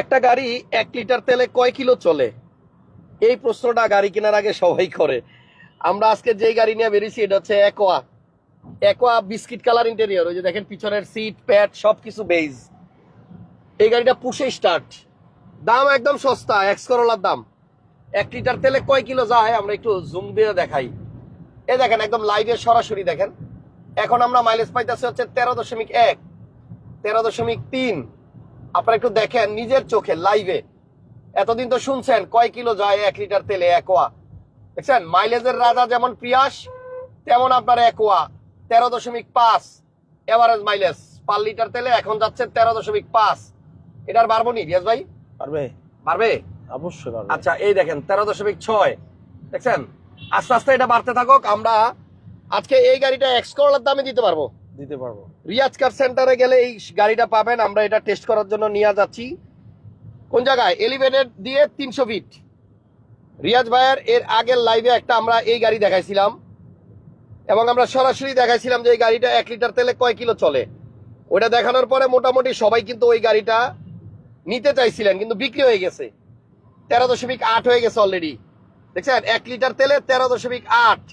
একটা গাড়ি এক লিটার তেলে কয় কিলো চলে? এই প্রশ্নটা গাড়ি কেনার আগে সবাই করে। আমরা আজকে যেই গাড়ি নিয়ে বেরিয়েছি, এটা হচ্ছে aqua aqua biscuit colour interior ওই যে দেখেন পিছনের সিট প্যাড সবকিছু বেজ এই গাড়িটা পুষে স্টার্ট দাম একদম সস্তা এক্স করোলার দাম। এক লিটার তেলে কয় কিলো যায়? আমরা একটু জুম দিয়ে দেখাই। এ দেখেন, একদম লাইভে সরাসরি দেখেন। এখন আমরা মাইলেজ পাইতেছি হচ্ছে তেরো দশমিক এক, তেরো দশমিক তিন। আপনারা একটু দেখেন নিজের চোখে লাইভে এতদিন তো শুনছেন কয় কিলো যায় এক লিটার তেলে একোয়া? দেখছেন? মাইলেজের রাজা যেমন পিয়াস তেমন আপনার একোয়া। তেরো দশমিক পাঁচ এভারেজ মাইলেজ পার লিটার তেলে এখন যাচ্ছে তেরো দশমিক পাঁচ। এটার বাড়বো নি রিয়াজ ভাই? পারবে বাড়বে? অবশ্যই পারবে আচ্ছা এই দেখেন তেরো দশমিক ছয়। দেখছেন? আস্তে আস্তে এটা বাড়তে থাকুক আমরা আজকে এই গাড়িটা এক্স করলার দামে দিতে পারব। দিতে পারব। রিয়াজ কার সেন্টারে গেলে এই গাড়িটা পাবেন। আমরা এটা টেস্ট করার জন্য নিয়ে যাচ্ছি। কোন জায়গায়? এলিভেটেড দিয়ে তিনশো ফিট রিয়াজ ভাইয়ের এর আগের লাইভে একটা আমরা এই গাড়ি দেখাইছিলাম। এবং আমরা সরাসরি দেখাইছিলাম যে এই গাড়িটা এক লিটার তেলে কয় কিলো চলে। ওটা দেখানোর পরে মোটামুটি সবাই কিন্তু ওই গাড়িটা নিতে চাইছিলেন, কিন্তু বিক্রি হয়ে গেছে। তেরো দশমিক আট হয়ে গেছে অলরেডি দেখছেন? এক লিটার তেলে তেরো দশমিক আট।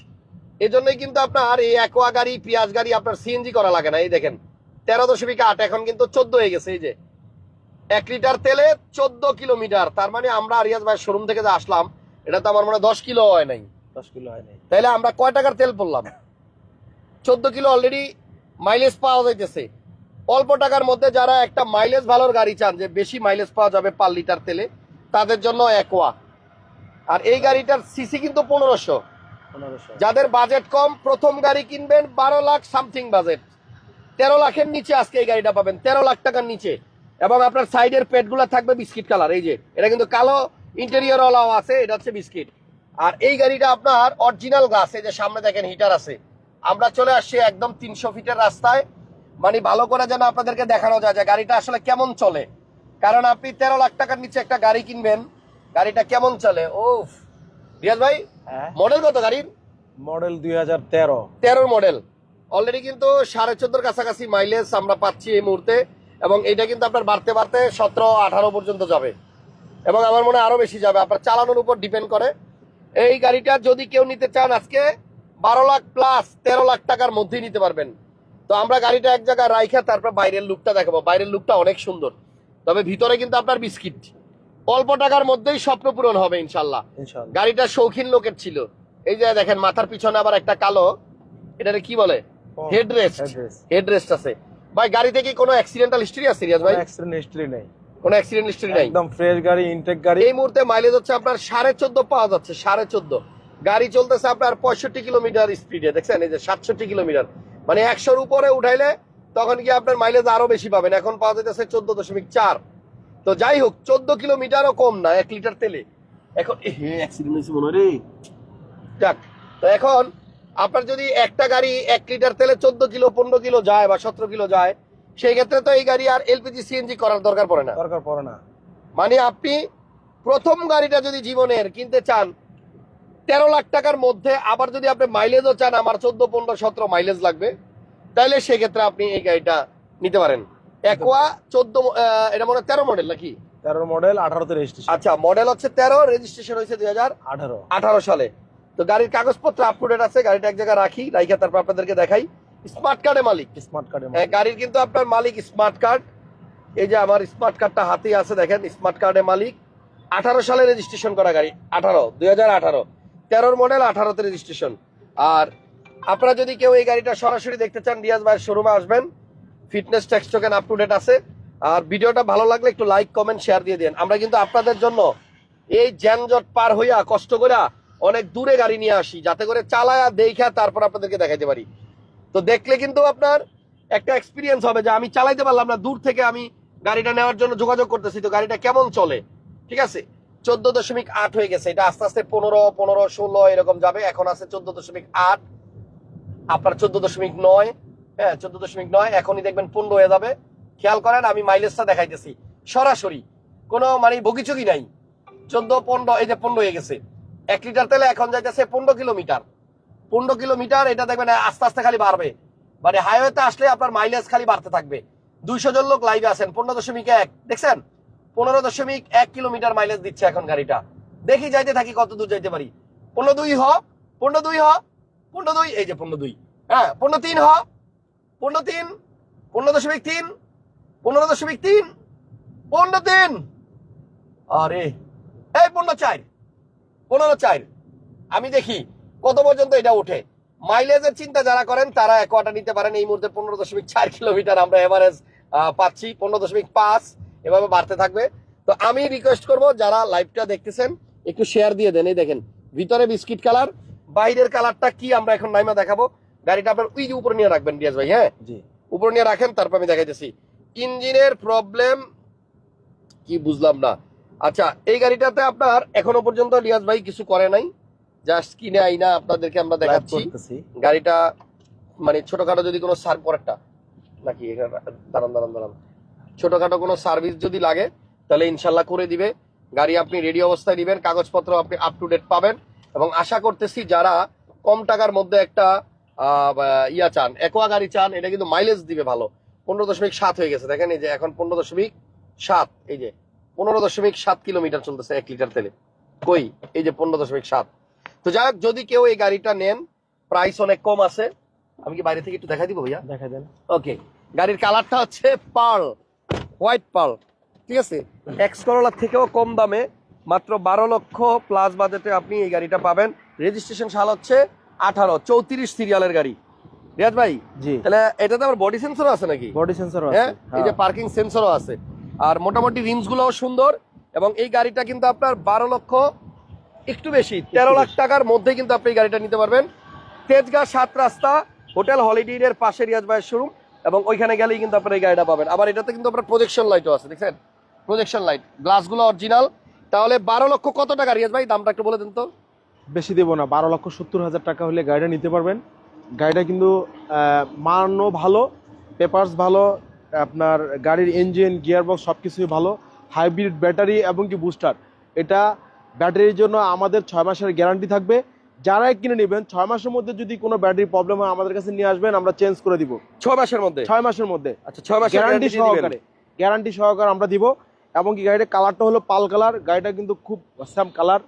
এজন্যই কিন্তু আপনার এই একোয়া গাড়ি পেঁয়াজ গাড়ি আপনার সিএনজি করা লাগে না এই দেখেন। তেরো দশমিক আট এখন কিন্তু চোদ্দ হয়ে গেছে এই যে। এক লিটার তেলে চোদ্দ কিলোমিটার তার মানে আমরা রিয়াজ ভাই শোরুম থেকে যে আসলাম এটা তো আমার মনে হয় দশ কিলো হয় নাই। দশ কিলো হয় নাই। তাইলে আমরা কয় টাকার তেল পড়লাম? চোদ্দ কিলো অলরেডি মাইলেজ পাওয়া যাইতেছে। অল্প টাকার মধ্যে যারা একটা মাইলেজ ভালোর গাড়ি চান যে বেশি মাইলেজ পাওয়া যাবে পার লিটার তেলে তাদের জন্য একোয়া আর এই গাড়িটার সিসি কিন্তু পনেরোশো। যাদের বাজেট কম, প্রথম গাড়ি কিনবেন বারো লাখ সামথিং বাজেট। তেরো লাখের নিচে আজকে এই গাড়িটা পাবেন, তেরো লাখ টাকার নিচে। এবং আপনার সাইডের পেটগুলো থাকবে বিস্কিট কালার, এই যে, এটা কিন্তু কালো ইন্টেরিয়র ওয়ালাও আছে, এটা হচ্ছে বিস্কিট। আর এই গাড়িটা আপনার অরিজিনাল গ্লাস, এই যে সামনে দেখেন হিটার আছে। আমরা চলে আসছি একদম তিনশো ফিটের রাস্তায়। মানে ভালো করে যেন আপনাদেরকে দেখানো যায় যে গাড়িটা আসলে কেমন চলে। কারণ আপনি তেরো লাখ টাকার নিচে একটা গাড়ি কিনবেন, গাড়িটা কেমন চলে? ওফ রিয়াজ ভাই হ্যাঁ। মডেল কত গাড়ির? মডেল দুই হাজার তেরো। তেরোর মডেল অলরেডি কিন্তু সাড়ে চোদ্দোর কাছাকাছি মাইলেজ আমরা পাচ্ছি এই মুহূর্তে এবং এটা কিন্তু আপনার বাড়তে বাড়তে সতেরো আঠারো পর্যন্ত যাবে। এবং আমার মনে হয় আরও বেশি যাবে। আপনার চালানোর উপর ডিপেন্ড করে। এই গাড়িটা যদি কেউ নিতে চান আজকে বারো লাখ প্লাস তেরো লাখ টাকার মধ্যেই নিতে পারবেন। তো আমরা গাড়িটা এক জায়গায় রাইখা তারপর বাইরের লুকটা দেখাবো। বাইরের লুকটা অনেক সুন্দর। তবে ভিতরে কিন্তু আপনার বিস্কিট। অল্প টাকার মধ্যেই স্বপ্ন পূরণ হবে ইনশাল্লাহ গাড়িটা শৌখিন লোকের ছিল। এই যে দেখেন মাথার পিছনে আবার একটা কালো এটারে কি বলে? হেডরেস্ট হেডরেস্ট আছে। ভাই গাড়িতে কি কোনো অ্যাক্সিডেন্টাল হিস্ট্রি আছে রিয়াজ ভাই? অ্যাক্সিডেন্ট হিস্ট্রি নেই। কোনো অ্যাক্সিডেন্ট হিস্ট্রি নাই? একদম ফ্রেশ গাড়ি ইনটেক গাড়ি। এই মুহূর্তে মাইলেজ হচ্ছে আপনার সাড়ে চোদ্দ পাওয়া যাচ্ছে সাড়ে চোদ্দ। গাড়ি চলতেছে আপনার পঁয়ষট্টি কিলোমিটার স্পিডে দেখছেন? এই যে সাতষট্টি কিলোমিটার। মানে একশোর উপরে উঠাইলে তখন কি আপনার মাইলেজ আরও বেশি পাবেন? এখন পাওয়া যাইতেছে চোদ্দ দশমিক চার। তো যাই হোক চোদ্দ কিলোমিটারও কম না এক লিটার তেলে। এখন অ্যাক্সিডেন্ট হয়েছে মনে রে। যাক তো এখন আপনার যদি একটা গাড়ি এক লিটার তেলে চোদ্দ কিলো পনেরো কিলো যায় বা সতেরো কিলো যায় সেই ক্ষেত্রে তো এই গাড়ি আর এলপিজি সিএনজি করার দরকার পড়ে না। দরকার পড়ে না। মানে আপনি প্রথম গাড়িটা যদি জীবনের কিনতে চান তেরো লাখ টাকার মধ্যে আবার যদি আপনি মাইলেজও চান আমার চোদ্দ পনেরো সতেরো মাইলেজ লাগবে তাহলে সেক্ষেত্রে আপনি এই গাড়িটা নিতে পারেন। একোয়া চোদ্দ এটা মনে হয় তেরো মডেল নাকি? তেরো মডেল আঠারোতে রেজিস্ট্রেশন আচ্ছা মডেল হচ্ছে তেরো রেজিস্ট্রেশন হয়েছে দুই হাজার আঠারো। আঠারো সালে। তো গাড়ির কাগজপত্র আপ টু ডেট আছে গাড়িটা এক জায়গায় রাখি রাইখা তারপর আপনাদেরকে দেখাই। স্মার্ট কার্ডে মালিক। স্মার্ট কার্ডের হ্যাঁ, গাড়ির কিন্তু আপনার মালিক স্মার্ট কার্ড এই যে আমার স্মার্ট কার্ডটা হাতে আছে দেখেন স্মার্ট কার্ডের মালিক। আঠারো সালে রেজিস্ট্রেশন করা গাড়ি আঠারো দুই হাজার আঠারো। তেরোর মডেল আঠারোতে রেজিস্ট্রেশন আর আপনারা যদি কেউ এই গাড়িটা সরাসরি দেখতে চান রিয়াজ ভাইয়ের শোরুমে আসবেন। Fitness tax token up to date আছে। আর ভিডিওটা ভালো লাগলে একটু লাইক কমেন্ট শেয়ার দিয়ে দেন। আমরা কিন্তু আপনাদের জন্য এই জ্যানজট পার হইয়া, কষ্ট করে অনেক দূরে গাড়ি নিয়ে আসি, যাতে করে চালায়া দেখা তারপর আপনাদেরকে দেখাইতে পারি। তো দেখলে কিন্তু আপনার একটা এক্সপিরিয়েন্স হবে যে আমি চালাইতে পারলাম না, দূর থেকে আমি গাড়িটা নেওয়ার জন্য যোগাযোগ করতেছি, তো গাড়িটা কেমন চলে? ঠিক আছে? চোদ্দ দশমিক আট হয়ে গেছে। এটা আস্তে আস্তে পনেরো পনেরো, ষোলো এরকম যাবে। এখন আছে চোদ্দ দশমিক আট। আপনার চোদ্দ দশমিক নয়। হ্যাঁ চোদ্দ দশমিক নয়, এখনই দেখবেন পনেরো হয়ে যাবে। খেয়াল করেন, আমি মাইলেজটা দেখাইতেছি। সরাসরি, কোনো মানে বগিচগি নাই। চোদ্দ, পনেরো, এই যে পনেরো হয়ে গেছে। এক লিটার তেলে এখন যাইতেছে পনেরো কিলোমিটার। পনেরো কিলোমিটার, এটা দেখবেন আস্তে আস্তে খালি বাড়বে। মানে হাইওয়েতে আসলে আপনার মাইলেজ খালি বাড়তে থাকবে। দুইশো জন লোক লাইভে আছেন, পনেরো দশমিক এক, দেখছেন? পনেরো দশমিক এক কিলোমিটার মাইলেজ দিচ্ছে এখন গাড়িটা। দেখি যাইতে থাকি, কত দূর যাইতে পারি। পনেরো দুই হ, পনেরো দুই হ, পনেরো দুই, এই যে পনেরো দুই। হ্যাঁ পনেরো তিন হ পনেরো তিন পনেরো দশমিক তিন পনেরো দশমিক তিন পনেরো তিন আরে, এই পনেরো চার পনেরো চার আমি দেখি কত পর্যন্ত এটা ওঠে। মাইলেজের চিন্তা যারা করেন, তারা একোয়াটা নিতে পারেন। এই মুহূর্তে পনেরো দশমিক চার কিলোমিটার আমরা এভারেজ পাচ্ছি। পনেরো দশমিক পাঁচ এভাবে বাড়তে থাকবে। তো আমি রিকোয়েস্ট করব, যারা লাইভটা দেখতেছেন, একটু শেয়ার দিয়ে দেন। এই দেখেন, ভিতরে বিস্কিট কালার বাইরের কালারটা কি আমরা এখন নাইমা দেখাবো। গাড়িটা আপনার ওই যে উপরে নিয়ে রাখবেন রিয়াজ ভাই হ্যাঁ? উপরে নিয়ে রাখেন তারপর আমি দেখাইতেছি। ইঞ্জিনের প্রবলেম কি বুঝলাম না। আচ্ছা এই গাড়িটাতে আপনার এখনও পর্যন্ত রিয়াজ ভাই কিছু করে নাই। জাস্ট কিনে আইনা আপনাদেরকে আমরা দেখাচ্ছি। গাড়িটা মানে ছোটখাটো যদি কোনো সার পরেরটা নাকি দাঁড়ান দাঁড়ান দাঁড়ান। ছোটখাটো কোনো সার্ভিস যদি লাগে তাহলে ইনশাল্লাহ করে দিবে। গাড়ি আপনি রেডি অবস্থায় দিবেন কাগজপত্র আপনি আপ টু ডেট পাবেন। এবং আশা করতেছি যারা কম টাকার মধ্যে একটা ইয়া চান একোয়া গাড়ি চান এটা কিন্তু মাইলেজ দিবে ভালো। পনেরো দশমিক সাত হয়ে গেছে। দেখেন এই যে এখন পনেরো দশমিক সাত এই যে পনেরো দশমিক সাত কিলোমিটার চলতেছে এক লিটার তেলে। কই? এই যে পনেরো দশমিক সাত। তো যাই হোক যদি কেউ এই গাড়িটা নেন প্রাইস অনেক কম আছে। আমি কি বাইরে থেকে একটু দেখা দিব ভাইয়া? দেখা দেন। ওকে গাড়ির কালারটা হচ্ছে পার্ল হোয়াইট পার্ল ঠিক আছে? এক্স করোলার থেকেও কম দামে মাত্র বারো লক্ষ প্লাস বাজেটে আপনি এই গাড়িটা পাবেন। রেজিস্ট্রেশন সাল হচ্ছে আঠারো চৌত্রিশ সিরিয়ালের গাড়ি। রিয়াজ ভাই জি। তাহলে এটাতে আবার বডি সেন্সরও আছে নাকি? বডি সেন্সর আছে হ্যাঁ এই যে পার্কিং সেন্সরও আছে। আর মোটামুটি রিমস গুলোও সুন্দর এবং এই গাড়িটা কিন্তু আপনার বারো লক্ষ একটু বেশি তেরো লাখ টাকার মধ্যে কিন্তু আপনি এই গাড়িটা নিতে পারবেন। তেজগাঁ সাত রাস্তা হোটেল হলিডে এর পাশে রিয়াজ ভাইয়ের শোরুম এবং ওইখানে গেলেই কিন্তু আপনার এই গাড়িটা পাবেন। আবার এটাতে কিন্তু আপনার প্রজেকশন লাইটও আছে দেখছেন? প্রজেকশন লাইট গ্লাসগুলো অরিজিনাল তাহলে বারো লক্ষ কত টাকা রিয়াজ ভাই? দামটা একটু বলে দেন তো। বেশি দেবো না বারো লক্ষ সত্তর হাজার টাকা হলে গাড়িটা নিতে পারবেন। গাড়িটা কিন্তু মানও ভালো পেপারস ভালো আপনার গাড়ির ইঞ্জিন গিয়ারবক্স সব কিছুই ভালো হাইব্রিড ব্যাটারি এবং কি বুস্টার এটা ব্যাটারির জন্য আমাদের ছয় মাসের গ্যারান্টি থাকবে। যারাই কিনে নেবেন ছয় মাসের মধ্যে যদি কোনো ব্যাটারি প্রবলেম হয় আমাদের কাছে নিয়ে আসবেন আমরা চেঞ্জ করে দিব। ছয় মাসের মধ্যে? ছয় মাসের মধ্যে। আচ্ছা ছয় মাসের গ্যারান্টি। সহকারে গ্যারান্টি সহকারে আমরা দিব। এবং কি গাড়িটার কালারটা হলো পাল কালার গাড়িটা কিন্তু খুব স্যাম কালার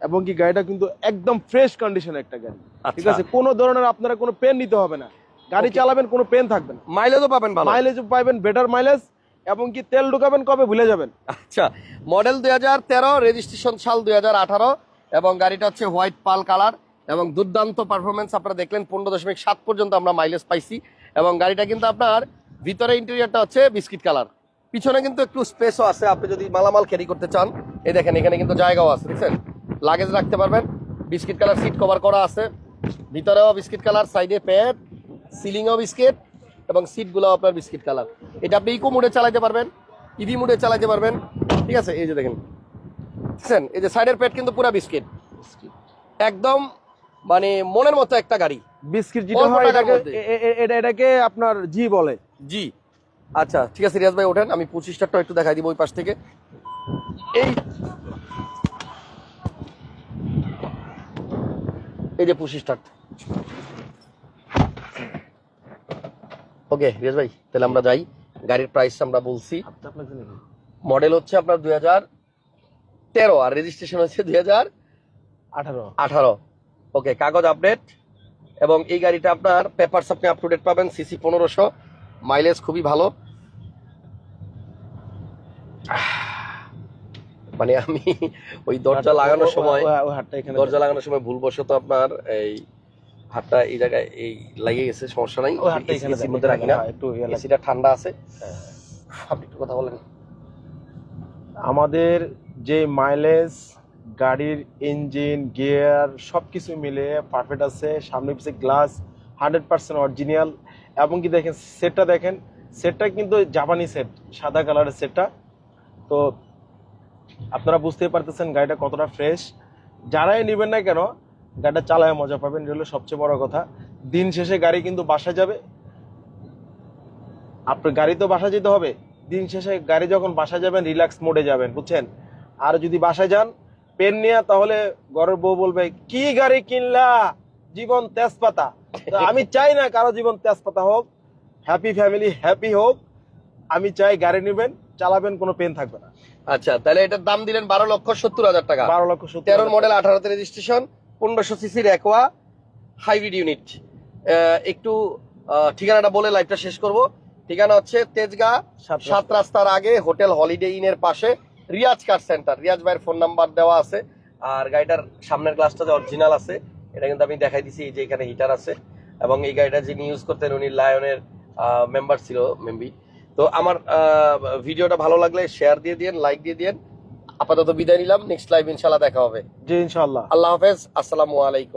এবং কি গাড়িটা কিন্তু একদম ফ্রেশ কন্ডিশনের একটা গাড়ি। ঠিক আচ্ছা। আছে? কোনো ধরনের আপনারা কোনো পেন নিতে হবে না। গাড়ি চালাবেন কোনো পেন থাকবে না। মাইলেজও পাবেন ভালো। মাইলেজ পাইবেন বেটার মাইলেজ এবং কি তেল ঢুকাবেন কবে ভুলে যাবেন। আচ্ছা মডেল দুই হাজার তেরো রেজিস্ট্রেশন সাল দুই হাজার আঠারো এবং গাড়িটা হচ্ছে হোয়াইট পাল কালার এবং দুর্দান্ত পারফরমেন্স আপনারা দেখলেন পনেরো দশমিক সাত পর্যন্ত আমরা মাইলেজ পাইছি এবং গাড়িটা কিন্তু আপনার ভিতরে ইন্টেরিয়ারটা হচ্ছে বিস্কিট কালার পিছনে কিন্তু একটু স্পেসও আছে আপনি যদি মালামাল ক্যারি করতে চান এই দেখেন এখানে কিন্তু জায়গাও আছে দেখছেন? লাগেজ রাখতে পারবেন। বিস্কিট কালার সিট কভার করা আছে। ভিতরেও বিস্কিট কালার সাইডে প্যাড সিলিংও বিস্কিট এবং সিটগুলো আপনার বিস্কিট কালার। এটা আপনি ইকো মোডে চালাতে পারবেন ইভি মোডে চালাতে পারবেন। ঠিক আছে? এই যে দেখেন। দেখছেন? এই যে সাইডের প্যাড কিন্তু পুরো বিস্কিট। একদম মানে মনের মতো একটা গাড়ি। বিস্কিট যেটা হয় এটাকে এটা এটাকে আপনার জি বলে। জি আচ্ছা ঠিক আছে রিয়াজ ভাই ওঠেন। আমি পঁচিশটা একটু দেখাই দিব ওই পাশ থেকে। এই এই যে পঁচিশটা ওকে রিয়াজ ভাই তাহলে আমরা যাই। গাড়ির প্রাইস আমরা বলছি। মডেল হচ্ছে আপনার দুই হাজার তেরো আর রেজিস্ট্রেশন হচ্ছে দুই হাজার আঠারো। আঠারো। ওকে কাগজ আপডেট এবং এই গাড়িটা আপনার পেপারস আপনি আপ টু ডেট পাবেন সিসি পনেরোশো। মাইলেজ খুবই ভালো। মানে আমি ওই দরজা লাগানোর সময় দরজা লাগানোর সময় ভুলবশত আপনার এই হাতটা এই জায়গায় এই লাগিয়ে গেছে সমস্যা নাই। এসির মধ্যে রাখি না। হ্যাঁ, একটু ইয়ে এসিটা ঠান্ডা আছে। হ্যাঁ। আপনি একটু কথা বলেন। আমাদের যে মাইলেজ গাড়ির ইঞ্জিন গিয়ার সব কিছু মিলে পারফেক্ট আছে। সামনে পিছিয়ে গ্লাস হান্ড্রেড পার্সেন্ট অরিজিনাল এবং কি দেখেন সেটটা দেখেন সেটটা কিন্তু জাপানি সেট সাদা কালারের সেটটা তো আপনারা বুঝতেই পারতেছেন গাড়িটা কতটা ফ্রেশ যারাই নেবেন না কেন, গাড়িটা চালায় মজা পাবেন, এটা হলো সবচেয়ে বড় কথা। দিন শেষে গাড়ি কিন্তু বাসায় যাবে। আপনার গাড়ি তো বাসা যেতে হবে। দিন শেষে গাড়ি যখন বাসা যাবেন রিল্যাক্স মোডে যাবেন, বুঝছেন? আর যদি বাসায় যান, পেন নিয়ে তাহলে ঘরের বউ বলবে, কি গাড়ি কিনলা? জীবন তেজপাতা। আমি চাই না কারও জীবন তেজপাতা হোক। হ্যাপি ফ্যামিলি হ্যাপি হোক আমি চাই গাড়ি নেবেন, চালাবেন, কোনো পেন থাকবে না। আচ্ছা তাহলে এটার দাম দিলেন বারো লক্ষ সত্তর হাজার টাকা। বারো লক্ষ হাজার মডেল আঠারোতে রেজিস্ট্রেশন পনেরোশো সিসির একোয়া হাইব্রিড ইউনিট একটু ঠিকানাটা বলে লাইভটা শেষ করব। ঠিকানা হচ্ছে তেজগাঁ সাত সাত রাস্তার আগে হোটেল হলিডে ইনের পাশে রিয়াজ কার সেন্টার। রিয়াজ ভাইয়ের ফোন নাম্বার দেওয়া আছে। আর গাড়িটার সামনের গ্লাসটা যে অরিজিনাল আছে এটা কিন্তু আমি দেখাই দিছি এই যে এখানে হিটার আছে। এবং এই গাড়িটা যিনি ইউজ করতেন উনি লায়নের মেম্বার ছিল মেম্বি তো আমার আহ, ভিডিওটা ভালো লাগলে শেয়ার দিয়ে দিন লাইক দিয়ে দিন আপাতত বিদায় নিলাম নেক্সট লাইভ ইনশাল্লাহ দেখা হবে। জি ইনশাল্লাহ আল্লাহ হাফেজ আসসালামু আলাইকুম।